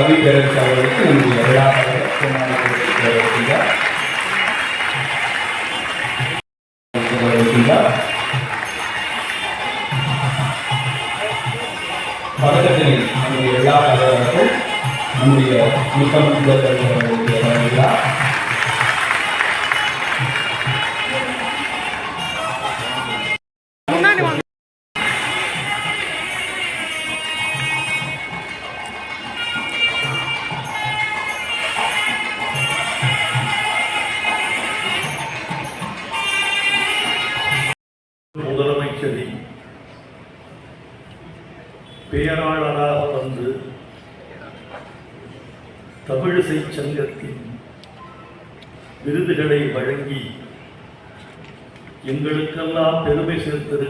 கவி அவர்களுக்கு நம்முடைய விழா தலைவர் நம்முடைய விழா தலைவர்கள் நம்முடைய முத்தமிழ் அவர்களுக்கு வழங்குகிறார்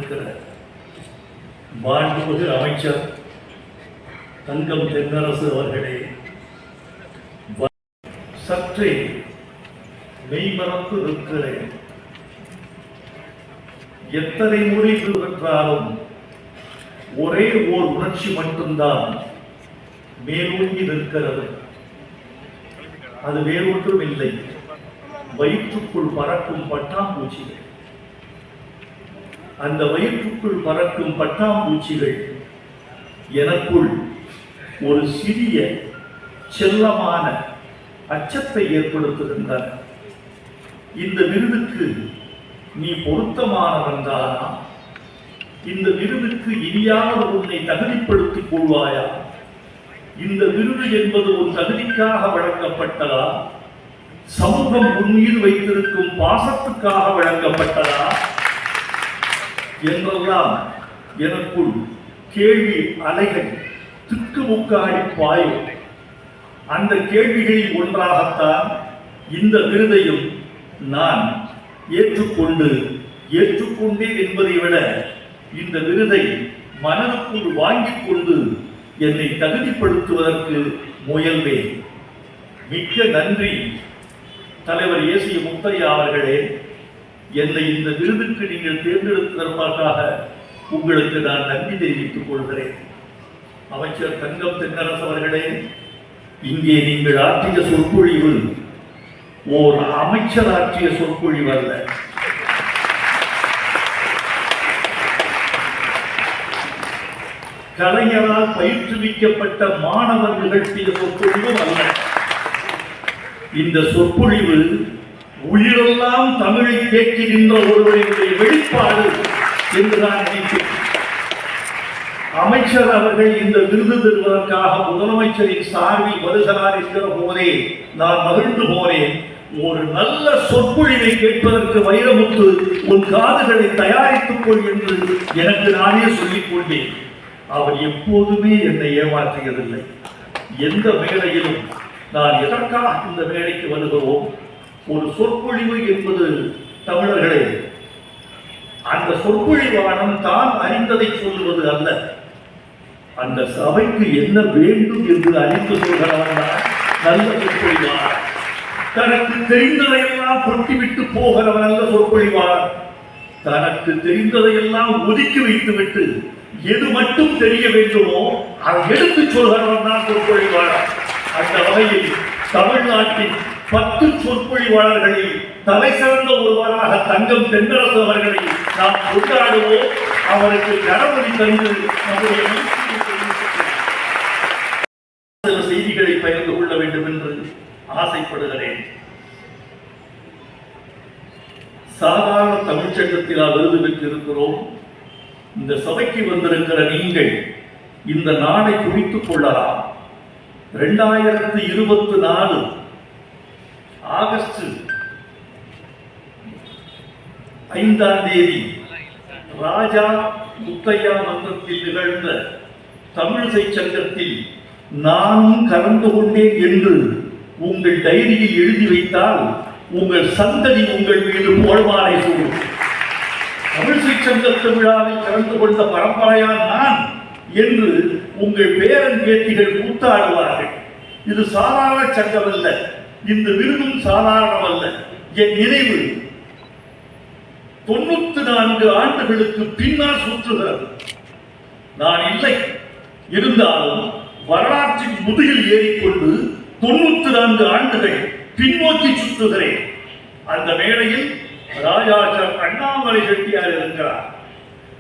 சேர்த்திருக்கிற மாண்புமிகு அமைச்சர் தங்கம் தென்னரசு அவர்களே சற்றே மெய்மறந்து நிற்கிறேன் எத்தனை முறை பெற்றாலும் ஒரே ஓர் உணர்ச்சி மட்டும்தான் மேலோங்கி நிற்கிறது. அது வேறொன்றும் இல்லை வயிற்றுக்குள் பறக்கும் பட்டாம்பூச்சிகள். அந்த வயிற்றுக்குள் பறக்கும் பட்டாம்பூச்சிகள் எனக்குள் ஒரு சிறிய செல்லமான அச்சத்தை ஏற்படுத்துகின்றன. இந்த விருதுக்கு நீ பொருத்தமானவன் தானா இந்த விருதுக்கு இனியாவது உன்னை தகுதிப்படுத்திக் கொள்வாயா? இந்த விருது என்பது உன் தகுதிக்காக வழங்கப்பட்டதா? சமூகம் உன் மீது வைத்திருக்கும் பாசத்துக்காக வழங்கப்பட்டதா? என்றெல்லாம் எனக்குள் கேள்வி அலைகள் திக்குமுக்காடி பாயும். அந்த கேள்விகளில் ஒன்றாகத்தான் இந்த விருதையும் நான் ஏற்றுக்கொண்டு ஏற்றுக்கொண்டேன் என்பதை விட இந்த விருதை மனதுக்குள் வாங்கிக் கொண்டு என்னை தகுதிப்படுத்துவதற்கு முயல்வேன். மிக்க நன்றி. தலைவர் ஏசிய முத்தையா அவர்களே. என்னை இந்த விருதுக்கு நீங்கள் தேர்ந்தெடுத்ததற்காக உங்களுக்கு நான் நன்றி தெரிவித்துக் கொள்கிறேன். அமைச்சர் தங்கம் தென்னரசு அவர்களே இங்கே நீங்கள் ஆற்றிய சொற்பொழிவு ஓர் அமைச்சர் ஆற்றிய சொற்பொழிவு அல்ல. கலைஞரால் பயிற்றுவிக்கப்பட்ட மாணவர்கள் நிகழ்த்திய சொற்பொழிவும் அல்ல. இந்த சொற்பொழிவு உயிரெல்லாம் தமிழை கேட்கின்ற ஒருவருடைய வெளிப்பாடு என்று நான் நினைக்கிறேன். அமைச்சர் அவர்கள் இந்த விருது பெறுவதற்காக முதலமைச்சரின் சார்பில் வருகிறார் என்கிற போதே நான் மகிழ்ந்து போனேன் ஒரு நல்ல சொற்பொழிவை கேட்பதற்கு வைரமுத்து உன் காதுகளை தயாரித்துக் கொள் என்று எனக்கு நானே சொல்லிக் கொண்டேன். அவர் எப்போதுமே என்னை ஏமாற்றியதில்லை. எந்த வேளையிலும் நான் எதற்காக இந்த வேலைக்கு வருகிறோம்? ஒரு சொற்பொழிவு என்பது தமிழர்களே அந்த சொற்பொழிவானம் தான் அறிந்ததை சொல்லுவது அல்ல. அந்த சபைக்கு என்ன வேண்டும் என்று அறிந்து சொல்கிறவன் நல்ல சொற்பொழிவார் தனக்கு தெரிந்ததையெல்லாம் கொட்டிவிட்டு போகிறவன் அல்ல சொற்பொழிவார் தனக்கு தெரிந்ததையெல்லாம் ஒதுக்கி வைத்துவிட்டு எது மட்டும் தெரிய வேண்டுமோ அதை எடுத்து சொல்கிறவன் தான் சொற்பொழிவார் அந்த வகையில் தமிழ்நாட்டின் பத்து சொற்பொழிவாளர்களில் தலை சிறந்த ஒருவராக தங்கம் தென்னரசு அவர்களை நாம் கொண்டாடுவோம். அவருக்கு கரவழி தந்து நம்முடைய செய்திகளை பகிர்ந்து கொள்ள வேண்டும் என்று ஆசைப்படுகிறேன். சாதாரண தமிழ்ச்சங்கத்திலா விருது பெற்றிருக்கிறோம் இந்த சபைக்கு வந்திருக்கிற நீங்கள் இந்த நாளை குறித்துக் கொள்ளலாம். இரண்டாயிரத்து இருபத்தி நாலு ஆகஸ்ட் ஐந்தாம் தேதி ராஜா முத்தையா மன்றத்தில் நிகழ்ந்த தமிழிசை சங்கத்தில் நானும் கலந்து கொண்டேன் என்று உங்கள் டைரியில் எழுதி வைத்தால் உங்கள் சந்ததி உங்கள் மீது போழ்வாரை சூடும். தமிழிசை சங்கத்து விழாவில் கலந்து கொண்ட பரம்பரையான் நான் என்று உங்கள் பேரன் பேத்திகள் கூத்தாடுவார்கள். இது சாதாரண சங்கம் அல்ல. இந்த விருதும் சாதாரணமல்ல. என் நினைவு தொண்ணூத்தி நான்கு ஆண்டுகளுக்கு பின்னால் சுற்றுகிறது. நான் இல்லை. இருந்தாலும் வரலாற்றின் முதுகில் ஏறிக்கொண்டு தொண்ணூத்தி நான்கு ஆண்டுகள் பின்னோக்கி சுற்றுகிறேன். அந்த வேளையில் ராஜாச்சர் அண்ணாமலை செட்டியார் இருக்கிறார்.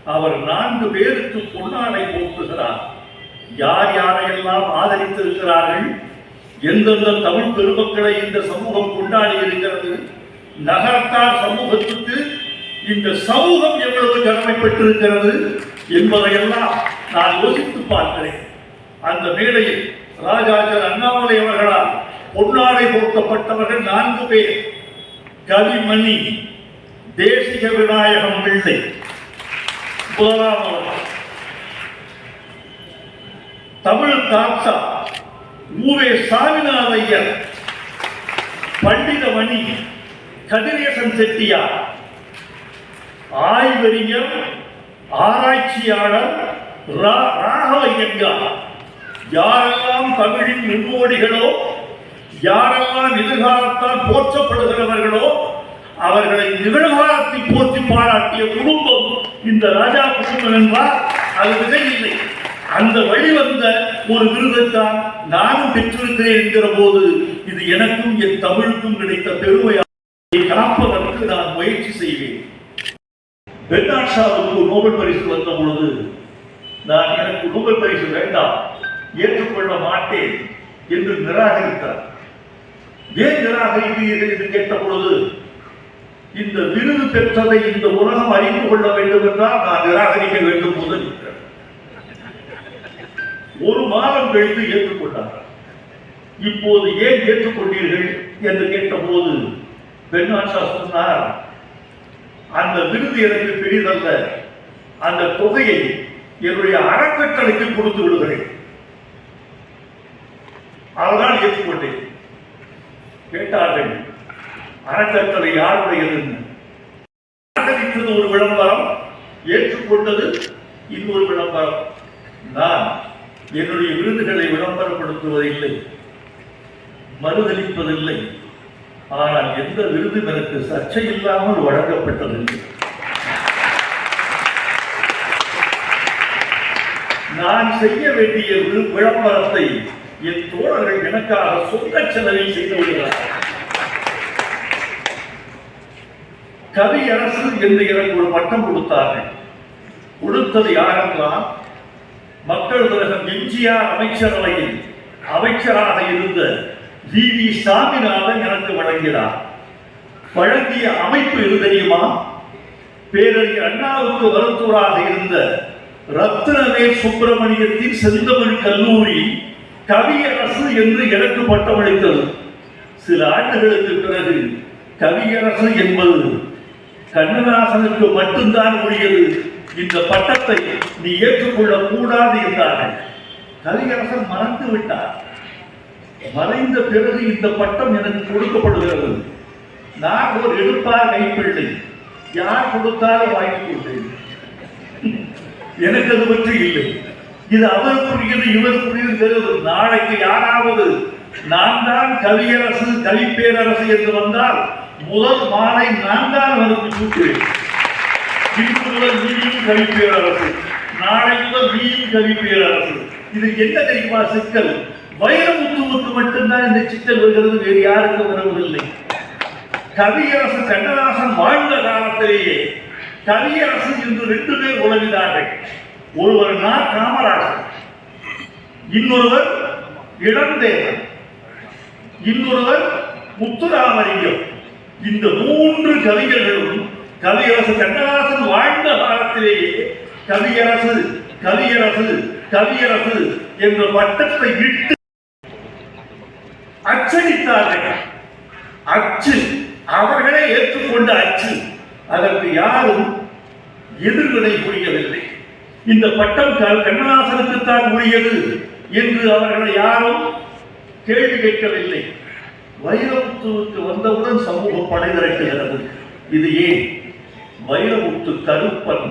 அவர் நான்கு பேருக்கு பொன்னாடை போட்டுகிறார் யார் யாரையெல்லாம் ஆதரித்திருக்கிறார்கள்? எந்தெந்த தமிழ் பெருமக்களை இந்த சமூகம் கொண்டாடி இருக்கிறது நகரத்தார் சமூகத்துக்கு இந்த சமூகம் எவ்வளவு கடமைப்பட்டிருக்கிறது என்பதையெல்லாம் நான் யோசித்து பார்க்கிறேன். அந்த மேடையில் ராஜாஜர் அண்ணாமலை அவர்களால் பொன்னாடை போர்த்தப்பட்டவர்கள் நான்கு பேர். கவிமணி தேசிக விநாயகம் பிள்ளை முதலாம் தமிழ் தாத்தா ஊவே சாமிநாத ஐயர் பண்டிதமணி கதிரேசன் செட்டியார். ஆய்வறிஞர் ஆராய்ச்சியாளர் ரா- ராகவ ஐயங்கார் யாரெல்லாம் தமிழின் முன்னோடிகளோ யாரெல்லாம் எதிர்காலத்தால் போற்றப்படுகிறவர்களோ அவர்களை நிகழ்காலத்தை போற்றி பாராட்டிய குடும்பம் இந்த ராஜா குடும்பம் என்றால் அது இல்லை அந்த வழிவந்த ஒரு விருதைத்தான் நானும் பெற்றிருக்கிறேன் என்கிற போது இது எனக்கும் என் தமிழுக்கும் கிடைத்த பெருமையை காப்பதற்கு நான் முயற்சி செய்வேன். பெர்னாட்ஷாவுக்கு நோபல் பரிசு வந்த பொழுது நான் எனக்கு நோபல் பரிசு வேண்டாம் ஏற்றுக்கொள்ள மாட்டேன் என்று நிராகரித்தார். ஏன் நிராகரிக்கிறீர்கள் என்று கேட்ட பொழுது இந்த விருது பெற்றதை இந்த உலகம் அறிந்து கொள்ள வேண்டும் என்றால் நான் நிராகரிக்க வேண்டும் முதல் ஒரு மாதம் கழித்து ஏற்றுக்கொண்டார் இப்போது ஏன் ஏற்றுக்கொண்டீர்கள் என்று கேட்டபோது பெண்ணாஷா சொன்னார் அந்த விருது எனக்கு பெரிதல்ல. அந்த தொகையை என்னுடைய அறக்கட்டளைக்கு கொடுத்து விடுகிறேன். அவர்தான் ஏற்றுக்கொண்டேன். கேட்டார்கள் அறக்கட்டளை யாருடையது ஆதரித்தது ஒரு விளம்பரம் ஏற்றுக்கொண்டது இன்னொரு விளம்பரம். நான் என்னுடைய விருதுகளை விளம்பரப்படுத்துவதில்லை மறுதளிப்பதில்லை. ஆனால் எந்த விருது எனக்கு சர்ச்சை இல்லாமல் வழங்கப்பட்டதில்லை. நான் செய்ய வேண்டிய விளம்பரத்தை என் தோழர்கள் எனக்காக சொந்த செலவில் செய்து விடுகிறார்கள். கவியரசு என்று எனக்கு ஒரு பட்டம் கொடுத்தார்கள். கொடுத்தது யாரெல்லாம்? மக்கள் திலகம் எம்ஜிஆர் அமைச்சரவையில் அமைச்சராக இருந்த வி வி சாமிநாதன் எனக்கு வழங்கினார். வழங்கிய அமைப்பு எது தெரியுமா? பேரறிஞர் அண்ணாவுக்கு வருத்தூராக இருந்த ரத்னவே சுப்பிரமணியத்தின் செந்தமிழ் கல்லூரி கவியரசு என்று எனக்கு பட்டமளித்தது. சில ஆண்டுகளுக்கு பிறகு கவியரசு என்பது கண்ணதாசனுக்கு மட்டும்தான் உரியது. இந்த பட்டத்தை நீ ஏற்றுக்கொள்ள கூடாது என்றார்கள். கலியரசன் மறந்து விட்டார். மறைந்த பிறகு இந்த பட்டம் எனக்கு கொடுக்கப்படுகிறது. நான் ஒரு எடுப்பார் கைப்பிள்ளை. யார் கொடுத்தாலும் வாங்கி கொண்டேன். எனக்கு அது பற்றி இல்லை. இது அவருக்குரியது இவருக்குரியது தெரியாது நாளைக்கு யாராவது நான் தான் கவியரசு கவிப்பேரரசு என்று வந்தால் முதல் மாலை நான் தான் அவருக்கு சூட்டுவேன். இன்று முதல் நீயும் கவிப்பேரரசு. நாளை முதல் நீயும் கவிப்பேரரசு. இது என்ன தெரியுமா சிக்கல்? வைரமுத்துவுக்கு மட்டும்தான் இந்த சிக்கல் வருகிறது வேறு யாருக்கும் வருவதில்லை. கவியரசு கண்ணதாசன் வாழ்ந்த காலத்திலேயே கவியரசு என்று ரெண்டு பேர் உலகினார்கள். ஒருவர் நா. காமராஜர் இன்னொருவர் இளந்தேவன் இன்னொருவர் முத்துராமலிங்கம். இந்த மூன்று கவிஞர்களும் கவியரசு கண்ணதாசன் வாழ்ந்த காலத்திலேயே கவியரசு கவியரசு கவியரசு என்ற பட்டத்தை விட்டு அச்சடித்தார்கள். அச்சு அவர்களே ஏற்றுக்கொண்ட அச்சு. அதற்கு யாரும் எதிர்வினை புரியவில்லை. இந்த பட்டம் க- கண்ணதாசனுக்குத்தான் உரியது என்று அவர்களை யாரும் கேள்வி கேட்கவில்லை. வைரமுத்துவுக்கு வந்தவுடன் சமூகம் படைதிரட்டுகிறது இது ஏன்? வைரமுத்து கருப்பன்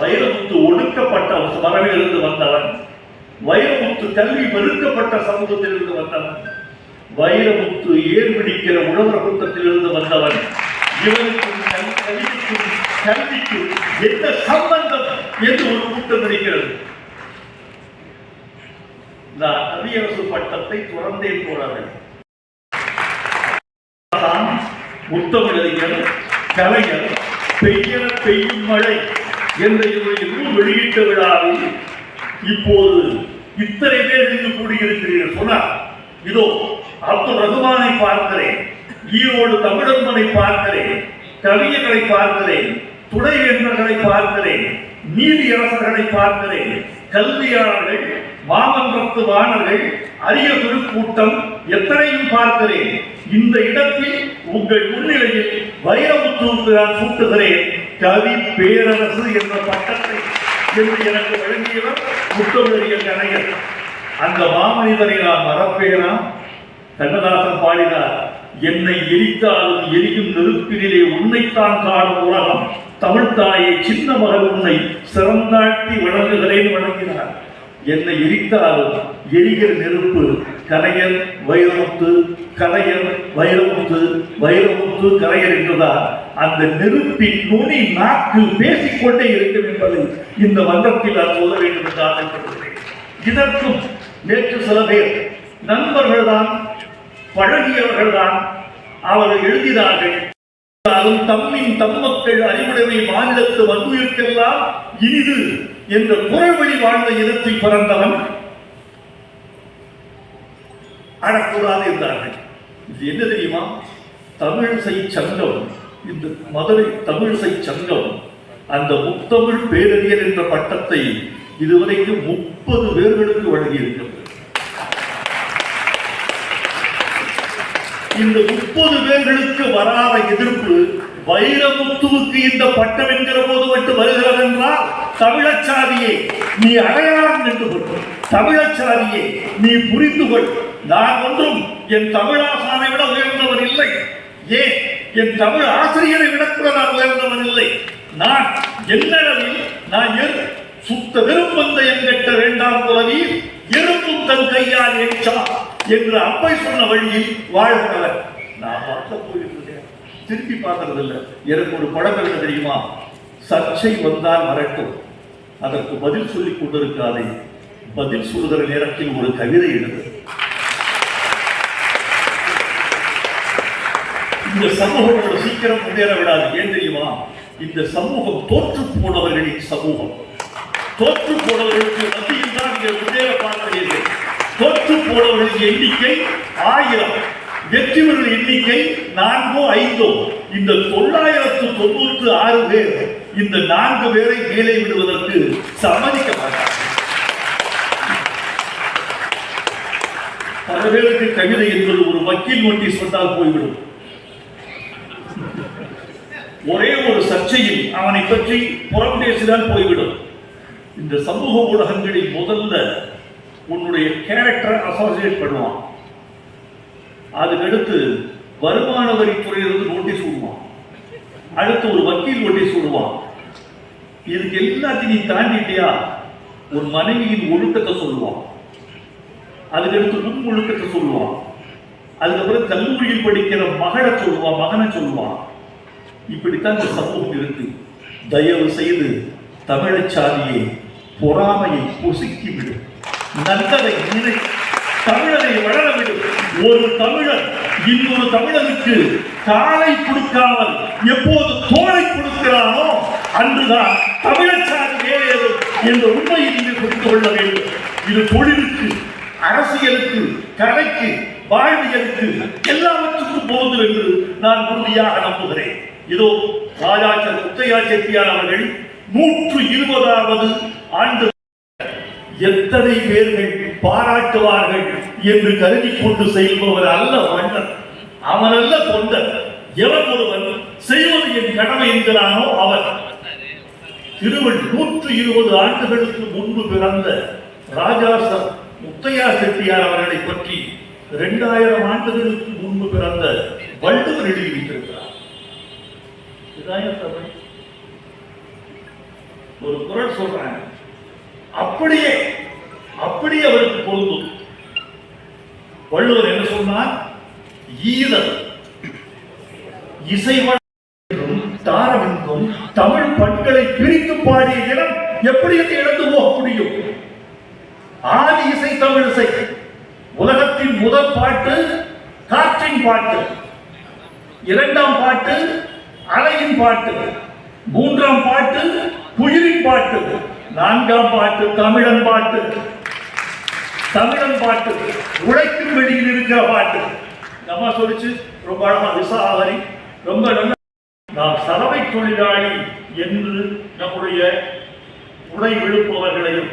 வைரமுத்து ஒடுக்கப்பட்ட மரபிலிருந்து வந்தவன். வைரமுத்து கல்வி வெறுக்கப்பட்ட சமூகத்திலிருந்து வந்தவன். வைரமுத்து ஏர் பிடிக்கிற உழவர் கூட்டத்திலிருந்து வந்தவன். இவருக்கும் கல்விக்கும் கல்விக்கும் எந்த சம்பந்தம் என்று ஒரு கூட்டம் இருக்கிறது. இந்த கவியரசு பட்டத்தை துறந்தேன் போறார்கள் முத்தமிழறிஞர் கலைஞர் பெய்யன பெய்யும் மழை என்ற இவருடைய நூல் வெளியிட்ட விழாவில் இப்போது இத்தனை பேர் இங்கு கூடியிருக்கிறீர்கள். சொன்னார் இதோ அப்துல் ரகுமானை பார்க்கிறேன் ஈரோடு தமிழன்பனை பார்க்கிறேன் கவிஞர்களை பார்க்கிறேன் துணைவேந்தர்களை பார்க்கிறேன் நீதியரசர்களை பார்க்கிறேன் கல்வியாளர்கள் மாமன்றத்து வாணர்கள் அரிய திருக்கூட்டம் எத்தனையும் பார்க்கிறேன். இந்த இடத்தில் உங்கள் முன்னிலையில் வைரமுத்துவுக்கு நான் சூட்டுகிறேன். கவி பேரரசு என்ற பட்டத்தை என்று எனக்கு வழங்கியவர் முத்தமிழறிஞர் கணையர் அந்த மாமனிதரை நான் மறப்பேனா? கண்ணதாசன் பாடினார் என்னை எரித்தாலும் எரியும் நெருப்பினிலே உன்னைத்தான் காணும் உலகம். தமிழ்தாயை சின்ன மகள் உன்னை சிறந்தாழ்த்தி வழங்குகிறேன் வழங்கினார் என்னை எரித்தாலும் எரிகிற நெருப்பு கலையன் வைரமுத்து கலையன் வைரமுத்து வைரமுத்து கலையர் என்றுதான் அந்த நெருப்பின் நுனி நாக்கு பேசிக்கொண்டே இருக்கும் என்பதை இந்த மன்றத்தில் நான் சொல்ல வேண்டும் என்று ஆசைப்படுகிறேன். இதற்கும் நேற்று சில பேர் நண்பர்கள்தான் பழகியவர்கள்தான் அவர்கள் எழுதினார்கள். இருந்தாலும் தம்மின் தம்மக்கள் அறிவுடைமை மாநிலத்து வந்துயிருக்கெல்லாம் இனிது என்ற குறைவழி வாழ்ந்த இனத்தில் பிறந்தவன் அழக்கூடாது என்றார்கள். இது என்ன தெரியுமா? தமிழிசை சங்கம் இந்த மதுரை தமிழிசை சங்கம் அந்த முத்தமிழ் பேரறிஞர் என்ற பட்டத்தை இதுவரைக்கும் முப்பது பேர்களுக்கு வழங்கியிருக்கிறது. இந்த முப்பது பேர்களுக்கு வராத எதிர்ப்பு வைரமுத்துவுக்கு இந்த பட்டம் என்கிற போது மட்டும் வருகிறது என்றால் தமிழச்சாதியே நீ அடையாளம் நின்று கொள் தமிழச்சாதியே நீ புரிந்து கொள் நான் ஒன்றும் என் தமிழாசானை விட உயர்ந்தவர் இல்லை. ஏன்? என் தமிழ் ஆசிரியரை விட கூட நான் உயர்ந்தவர் இல்லை. நான் என்னளவில் நான் சுத்த வெறும் வந்த என்கிட்ட வேண்டாம் புலவி எறும்பும் தன் கையால் ஏற்றா என்று அப்பை சொன்ன வழியில் வாழ்கிறவர் நான் பார்க்க திருப்பி பார்க்கறது இல்லை எனக்கு ஒரு படம் எழுத தெரியுமா? சர்ச்சை வந்தால் மறக்கும். அதற்கு பதில் சொல்லி கொண்டிருக்காதே. பதில் சொல்கிற நேரத்தில் ஒரு கவிதை எழுது. இந்த சமூகம் ஒரு சீக்கிரம் முன்னேற விடாது. ஏன் தெரியுமா? இந்த சமூகம் தோற்று போனவர்களின் சமூகம். தோற்று போனவர்களுக்கு மத்தியில் தான் நீங்கள் முன்னேற பார்க்கிறீர்கள். தோற்று போனவர்களின் எண்ணிக்கை ஆயிரம். வெற்றிவர்கள் எண்ணிக்கை நான்கோ ஐந்தோ. இந்த தொள்ளாயிரத்து தொண்ணூற்று ஆறு பேர் இந்த நான்கு பேரை மேலே விடுவதற்கு சம்மதிக்க மாட்டார் பல பேருக்கு கவிதை என்பது ஒரு வக்கீல் நோட்டீஸ் சொன்னால் போய்விடும். ஒரே ஒரு சர்ச்சையில் அவனை பற்றி புறம் பேசினால் போய்விடும். இந்த சமூக ஊடகங்களில் முதல்ல உன்னுடைய கேரக்டர் அசோசியேட் பண்ணுவான். அதுக்கடுத்து வருமான வரித்துறையிலிருந்து நோட்டீஸ் விடுவான். அடுத்து ஒரு வக்கீல் நோட்டீஸ் விடுவான். இதுக்கு எல்லாத்தையும் நீ தாண்டிட்டியா? ஒரு மனைவியின் ஒழுக்கத்தை சொல்லுவான். அதுக்கடுத்து முன் ஒழுக்கத்தை சொல்லுவான். அதுக்கப்புறம் கல்லூரியில் படிக்கிற மகளை சொல்லுவான் மகனை சொல்லுவான். இப்படித்தான் இந்த சமூகம் இருக்கு. தயவு செய்து தமிழச்சாதியை பொறாமையை பொசுக்கிவிடும் நல்லதை நினை தமிழரை வளர விடு ஒரு தமிழர் இன்னொரு தமிழனுக்கு காலை கொடுக்காமல் எப்போது தோலை கொடுக்கிறானோ அன்றுதான் தமிழர் சாதி வேலையதும் என்ற உண்மையை நீங்கள் புரிந்து கொள்ள வேண்டும். இது தொழிலுக்கு அரசியலுக்கு கலைக்கு வாழ்வியலுக்கு எல்லாவற்றுக்கும் போதும் என்று நான் உறுதியாக நம்புகிறேன். இதோ ராஜாச்சர் முத்தையா செட்டியார் அவர்கள் நூற்று இருபதாவது ஆண்டு. எத்தனை பேர்கள் பாராட்டுவார்கள் என்று கருதி கொண்டு செயல்பவர் அல்ல மன்னன் அவன் அல்ல தொண்டர். எவன் ஒருவன் செய்வது என் கடமை என்கிறானோ அவன். திருவள் நூற்று இருபது ஆண்டுகளுக்கு முன்பு பிறந்த ராஜா ச- முத்தையா செட்டியார் அவர்களை பற்றி இரண்டாயிரம் ஆண்டுகளுக்கு முன்பு பிறந்த வள்ளுவர் எழுதியிருக்கிறார். இதாய தமிழ் ஒரு குரல் சொல்றாங்க. அப்படியே அப்படி அவருக்கு பொருந்தும் வள்ளுவர் என்ன சொன்னார்? ஈதல் இசைவன் என்றும் தமிழ் பண்களை பிரித்து பாடிய இடம் எப்படி அதை இழந்து போக முடியும்? ஆதி இசை தமிழிசை உலகத்தின் முதல் பாட்டு காற்றின் பாட்டு. இரண்டாம் பாட்டு அலையின் பாட்டு. மூன்றாம் பாட்டு புயலின் பாட்டு. நான்காம் பாட்டு தமிழன் பாட்டு. தமிழன் பாட்டு உழைக்கும் வெளியில் இருக்கிற பாட்டு. நம்ம சொல்லிச்சு ரொம்ப அழகா விசாகரி ரொம்ப நல்ல நாம் சலவை தொழிலாளி என்று நம்முடைய உடை விழுப்பவர்களையும்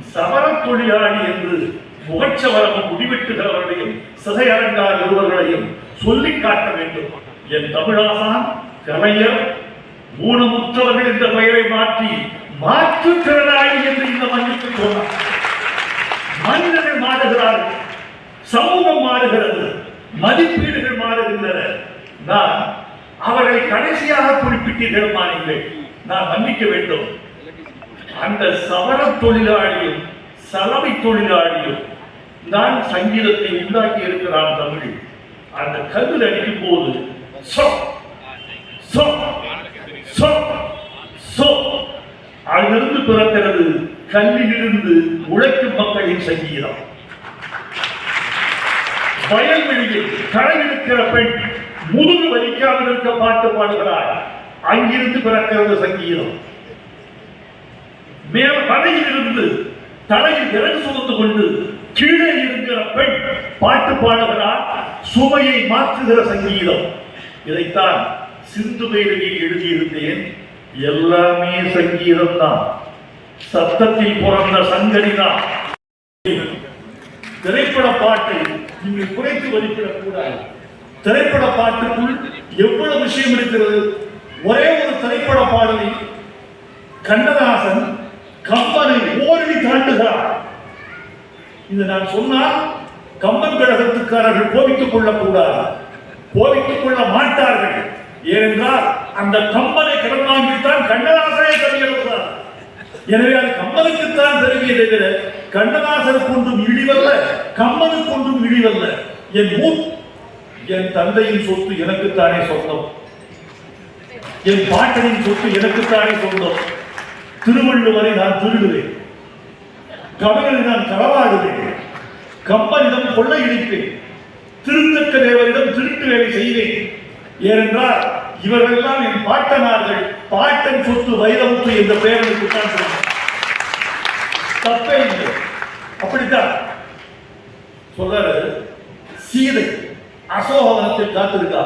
சமர தொழிலாளி என்று முகச்சவரமும் முடிவெட்டுகிறவர்களையும் சிகை அலங்கார் இருவர்களையும் சொல்லிக் காட்ட வேண்டும். என் தமிழாசான் கலைஞர் ஊனமுற்றவர்கள் என்ற பெயரை மாற்றி மாற்றுத்திறனாளி என்று இந்த மண்ணுக்கு சொன்னார். மனிதர்கள் மாறுகிறார்கள். சமூகம் மாறுகிறது. மதிப்பீடுகள் மாறுகின்றன. நான் அவர்களை கடைசியாக குறிப்பிட்டீர்கள் மாறீங்கள் நான் மன்னிக்க வேண்டும். அந்த சவர தொழிலாளியும் சலவை தொழிலாளியும் நான் சங்கீதத்தை உண்டாக்கி இருக்கிறான் தமிழ். அந்த கதில் அடிக்கும் போது சோ சொ சொ அதிலிருந்து பிறக்கிறது கல்லிலிருந்து உழைக்கும் மக்களின் சங்கீதம். வயல்வெளியில் களை இருக்கிற பெண் முதுகு வலிக்காமல் இருக்க பாட்டு பாடுகிறார் அங்கிருந்து பிறக்கிறது சங்கீதம். மேல தலையில் இருந்து தலையில் விறகு சுமந்து கொண்டு கீழே இருக்கிற பெண் பாட்டு பாடுகிறார் சுமையை மாற்றுகிற சங்கீதம். இதைத்தான் சிந்து பைரவியில் எழுதியிருந்தேன். எல்லாமே சங்கீதம் தான் சத்தத்தில் பிறந்த சங்கடிதான் திரைப்பட பாட்டை நீங்கள் குறைத்து மதிப்பிடக் கூடாது திரைப்பட பாட்டுக்குள் எவ்வளவு விஷயம் இருக்கிறது? ஒரே ஒரு திரைப்பட பாடலில் கண்ணதாசன் கம்பனை ஓரடி தாண்டுகிறார். இது நான் சொன்னால் கம்பன் கழகத்துக்காரர்கள் கோபித்துக் கொள்ளக்கூடாது. கோபித்துக் கொள்ள மாட்டார்கள். ஏனென்றால் அந்த கம்பனை கடன் வாங்கித்தான் கண்ணதாசனை கவி எழுதுகிறார் எனவே அது கம்மலுக்குத்தான் பெருமையை தவிர கண்ணதாசனுக்கு ஒன்றும் இழிவல்ல கம்பனுக்கு ஒன்றும் இழிவல்ல. என் மூத் என் தந்தையின் சொத்து எனக்குத்தானே சொந்தம். என் பாட்டனின் சொத்து எனக்குத்தானே சொந்தம். திருவள்ளுவரை நான் திருடுவேன். கவிஞரை நான் களவாடுவேன். கம்பனிடம் கொள்ளையடிப்பேன் திருத்தக்க தேவரிடம் திருட்டு வேலை செய்வேன். ஏனென்றால் இவர்களெல்லாம் என் பாட்டனார்கள். பாட்டன் சொத்து வைரமுத்து என்ற பெயருக்கு தான் தப்பே இல்லை. அப்படித்தான். சொல்றாரு சீதை அசோகவனத்தில் காத்திருக்கா?